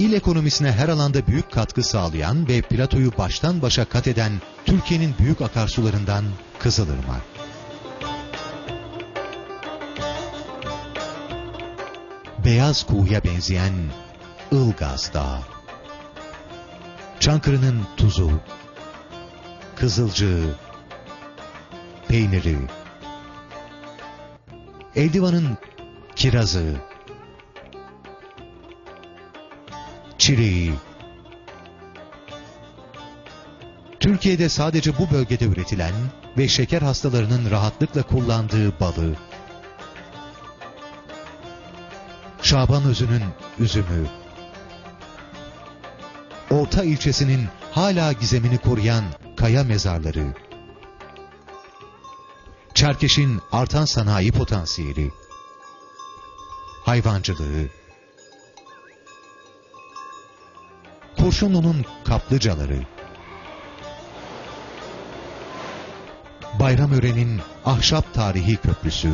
il ekonomisine her alanda büyük katkı sağlayan ve platoyu baştan başa kat eden Türkiye'nin büyük akarsularından Kızılırmak. Beyaz kuğuya benzeyen Ilgaz Dağı. Çankırı'nın tuzu, kızılcığı, peyniri, Eldivan'ın kirazı, çileği, Türkiye'de sadece bu bölgede üretilen ve şeker hastalarının rahatlıkla kullandığı balı, Şaban Özü'nün üzümü, Orta ilçesinin hala gizemini koruyan kaya mezarları, Çerkeş'in artan sanayi potansiyeli, hayvancılığı, Kurşunlu'nun kaplıcaları, Bayramören'in ahşap tarihi köprüsü,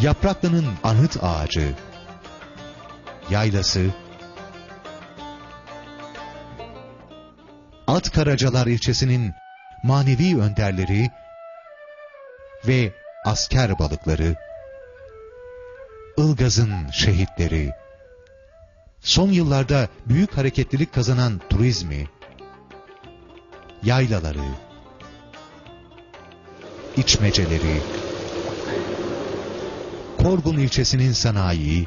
Yapraklı'nın anıt ağacı, yaylası, Atkaracalar ilçesinin manevi önderleri ve asker balıkları, Ilgaz'ın şehitleri, son yıllarda büyük hareketlilik kazanan turizmi, yaylaları, içmeceleri, Korgun ilçesinin sanayi,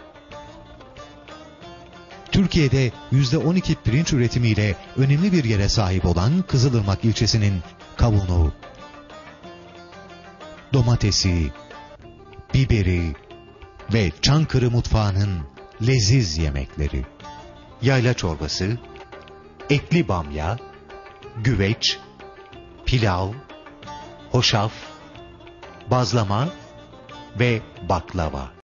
Türkiye'de %12 pirinç üretimiyle önemli bir yere sahip olan Kızılırmak ilçesinin kavunu, domatesi, biberi ve Çankırı mutfağının leziz yemekleri. Yayla çorbası, etli bamya, güveç, pilav, hoşaf, bazlama ve baklava.